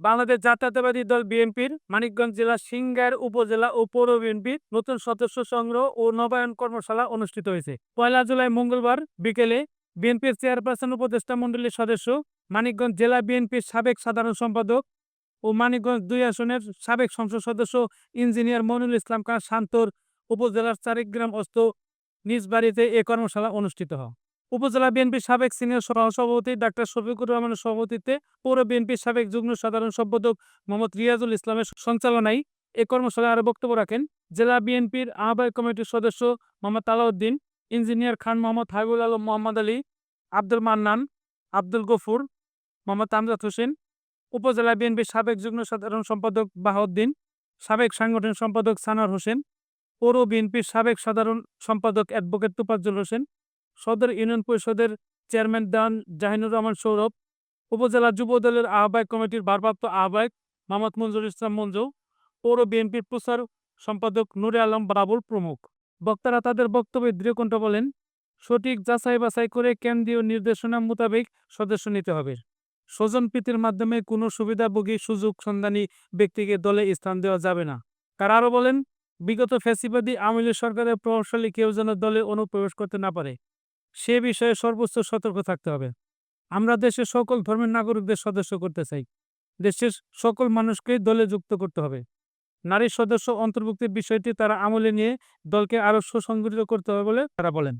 বাংলাদেশ জাতীয়তাবাদী দল বিএনপির মানিকগঞ্জ জেলা সিংগার উপজেলা ও পৌর বিএনপির নতুন সদস্য সংগ্রহ ও নবায়ন কর্মশালা অনুষ্ঠিত হয়েছে। পয়লা জুলাই মঙ্গলবার বিকেলে বিএনপির চেয়ারপারসন উপদেষ্টা মণ্ডলীর সদস্য মানিকগঞ্জ জেলা বিএনপির সাবেক সাধারণ সম্পাদক ও মানিকগঞ্জ দুই আসনের সাবেক সংসদ সদস্য ইঞ্জিনিয়ার মনুল ইসলাম খান শান্তর উপজেলার চারিগ্রাম অস্ত নিজ বাড়িতে এ কর্মশালা অনুষ্ঠিত হয়। উপজেলা বিএনপির সাবেক সিনিয়র সভাপতি ডাক্তার শফিকুর রহমানের সভাপতিত্বে পৌর বিএনপির সাবেক যুগ্ম সাধারণ সম্পাদক মোহাম্মদ রিয়াজুল ইসলামের সঞ্চালনায় এ কর্মশালায় আরও বক্তব্য রাখেন। জেলা বিএনপির আহ্বায়ক কমিটির সদস্য মোহাম্মদ আলাউদ্দিন ইঞ্জিনিয়ার খান মোহাম্মদ হাবিবুল আলম মোহাম্মদ আলী, আব্দুল মান্নান, আব্দুল গফুর মোহাম্মদ আমজাদ হোসেন, উপজেলা বিএনপির সাবেক যুগ্ম সাধারণ সম্পাদক বাহাউদ্দিন, সাবেক সাংগঠনিক সম্পাদক সানার হোসেন, পৌর বিএনপির সাবেক সাধারণ সম্পাদক অ্যাডভোকেট তুফাজ্জল হোসেন সদর ইউনিয়ন পরিষদের চেয়ারম্যান দান জাহিনুর রহমান সৌরভ, উপজেলা যুব দলের আহ্বায়ক কমিটির ভারপ্রাপ্ত আহ্বায়ক মোহাম্মদ মঞ্জুর ইসলাম মঞ্জু, পৌর বিএনপির প্রচার সম্পাদক নুরে আলম বাবুল প্রমুখ। বক্তারা তাদের বক্তব্যে দৃঢ়কণ্ঠ বলেন, সঠিক যাচাই বাছাই করে কেন্দ্রীয় নির্দেশনা মোতাবেক সদস্য নিতে হবে। স্বজন প্রীতির মাধ্যমে কোনো সুবিধাভোগী সুযোগ সন্ধানী ব্যক্তিকে দলে স্থান দেওয়া যাবে না। তারা আরও বলেন, বিগত ফ্যাসিবাদী আওয়ামী লীগ সরকারের প্রভাবশালী কেউ যেন দলে অনুপ্রবেশ করতে না পারে। সে বিষয়ে সর্বোচ্চ সতর্ক থাকতে হবে। আমরা দেশের সকল ধর্মের নাগরিকদের সদস্য করতে চাই। দেশের সকল মানুষকেই দলে যুক্ত করতে হবে। নারী সদস্য অন্তর্ভুক্তির বিষয়টি তারা আমলে নিয়ে দলকে আরও সুসংগঠিত করতে হবে বলে তারা বলেন।